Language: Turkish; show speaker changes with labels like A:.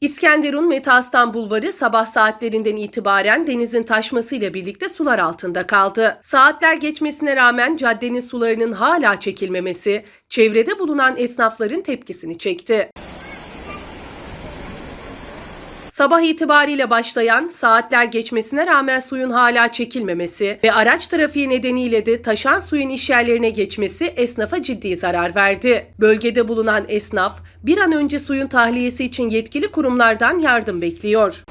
A: İskenderun Meteaslan Bulvarı sabah saatlerinden itibaren denizin taşmasıyla birlikte sular altında kaldı. Saatler geçmesine rağmen caddenin sularının hala çekilmemesi çevrede bulunan esnafların tepkisini çekti. Sabah itibariyle başlayan saatler geçmesine rağmen suyun hala çekilmemesi ve araç trafiği nedeniyle de taşan suyun işyerlerine geçmesi esnafa ciddi zarar verdi. Bölgede bulunan esnaf bir an önce suyun tahliyesi için yetkili kurumlardan yardım bekliyor.